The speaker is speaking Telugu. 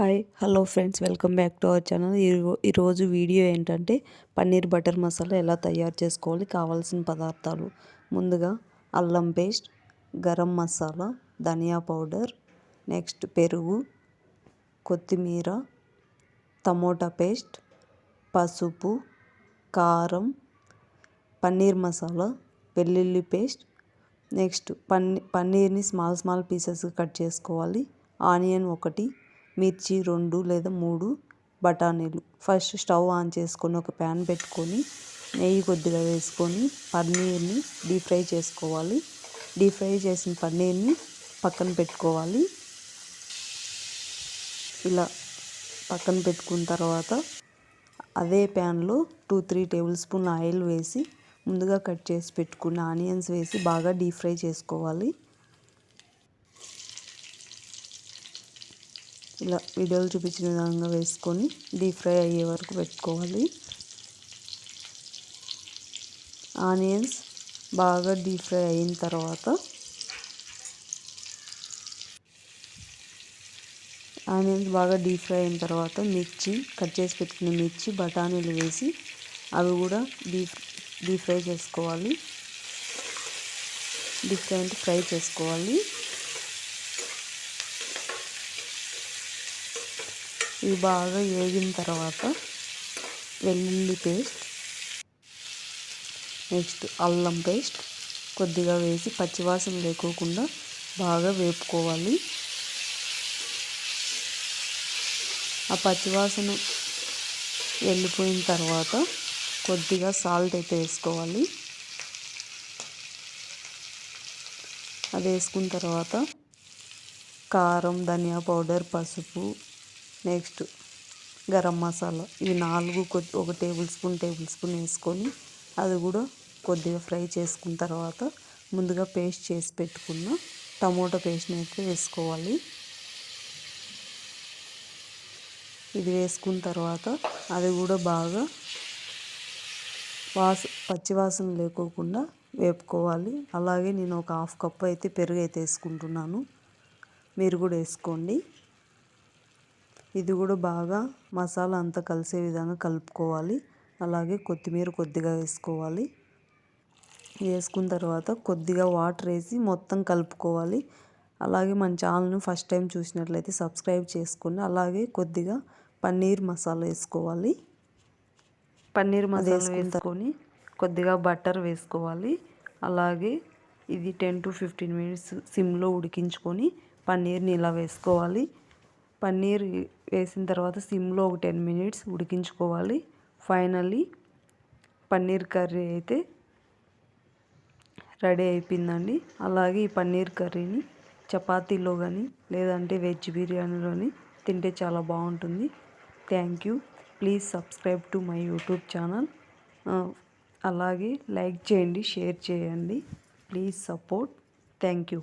Hi hello friends welcome back to our channel. ఈరోజు వీడియో ఏంటంటే పన్నీర్ బటర్ మసాలా ఎలా తయారు చేసుకోవాలి కావాల్సిన పదార్థాలు. ముందుగా అల్లం పేస్ట్ గరం మసాలా ధనియా పౌడర్ నెక్స్ట్ పెరుగు కొత్తిమీర టమోటా పేస్ట్ పసుపు కారం పన్నీర్ మసాలా వెల్లుల్లి పేస్ట్. నెక్స్ట్ పన్నీ పన్నీర్ని స్మాల్ స్మాల్ పీసెస్ కట్ చేసుకోవాలి. ఆనియన్ ఒకటి మిర్చి రెండు లేదా మూడు బఠానీలు. ఫస్ట్ స్టవ్ ఆన్ చేసుకొని ఒక ప్యాన్ పెట్టుకొని నెయ్యి కొద్దిగా వేసుకొని పన్నీర్ని డీప్ ఫ్రై చేసుకోవాలి. డీప్ ఫ్రై చేసిన పన్నీర్ని పక్కన పెట్టుకోవాలి. ఇలా పక్కన పెట్టుకున్న తర్వాత అదే ప్యాన్లో two three tablespoon oil వేసి ముందుగా కట్ చేసి పెట్టుకున్న ఆనియన్స్ వేసి బాగా డీప్ ఫ్రై చేసుకోవాలి. ఇలా వీడియోలు చూపించిన విధంగా వేసుకొని డీప్ ఫ్రై అయ్యే వరకు పెట్టుకోవాలి. ఆనియన్స్ బాగా డీప్ ఫ్రై అయిన తర్వాత ఆనియన్స్ బాగా డీప్ ఫ్రై అయిన తర్వాత మిర్చి కట్ చేసి పెట్టుకున్న మిర్చి బఠానీలు వేసి అవి కూడా డీప్ డీప్ ఫ్రై చేసుకోవాలి. డీప్ ఫ్రై అంటే ఫ్రై చేసుకోవాలి. ఇవి బాగా వేగిన తర్వాత వెల్లుల్లి పేస్ట్ నెక్స్ట్ అల్లం పేస్ట్ కొద్దిగా వేసి పచ్చివాసన లేకోకుండా బాగా వేపుకోవాలి. ఆ పచ్చివాసన వెళ్ళిపోయిన తర్వాత కొద్దిగా సాల్ట్ అయితే వేసుకోవాలి. అది వేసుకున్న తర్వాత కారం ధనియా పౌడర్ పసుపు నెక్స్ట్ గరం మసాలా. ఇవి నాలుగు కొద్ది ఒక టేబుల్ స్పూన్ టేబుల్ స్పూన్ వేసుకొని అది కూడా కొద్దిగా ఫ్రై చేసుకున్న తర్వాత ముందుగా పేస్ట్ చేసి పెట్టుకున్న టమోటా పేస్ట్ని అయితే వేసుకోవాలి. ఇది వేసుకున్న తర్వాత అది కూడా బాగా వాస పచ్చివాసన లేకోకుండా వేపుకోవాలి. అలాగే నేను ఒక హాఫ్ కప్ అయితే పెరుగు అయితే వేసుకుంటున్నాను. మీరు కూడా వేసుకోండి. ఇది కూడా బాగా మసాలా అంతా కలిసే విధంగా కలుపుకోవాలి. అలాగే కొత్తిమీర కొద్దిగా వేసుకోవాలి. వేసుకున్న తర్వాత కొద్దిగా వాటర్ వేసి మొత్తం కలుపుకోవాలి. అలాగే మన ఛానల్ని ఫస్ట్ టైం చూసినట్లయితే సబ్స్క్రైబ్ చేసుకుని అలాగే కొద్దిగా పన్నీర్ మసాలా వేసుకోవాలి. పన్నీర్ మసాలా వేసుకొని కొద్దిగా బటర్ వేసుకోవాలి. అలాగే ఇది టెన్ టు ఫిఫ్టీన్ మినిట్స్ సిమ్లో ఉడికించుకొని పన్నీర్ని ఇలా వేసుకోవాలి. పన్నీర్ వేసిన తర్వాత సిమ్లో ఒక టెన్ మినిట్స్ ఉడికించుకోవాలి. ఫైనల్లీ పన్నీర్ కర్రీ అయితే రెడీ అయిపోయిందండి. అలాగే ఈ పన్నీర్ కర్రీని చపాతీలో కానీ లేదంటే వెజ్ బిర్యానీలోని తింటే చాలా బాగుంటుంది. Thank you. Please subscribe to my YouTube channel. అలాగే లైక్ చేయండి షేర్ చేయండి. Please support. Thank you.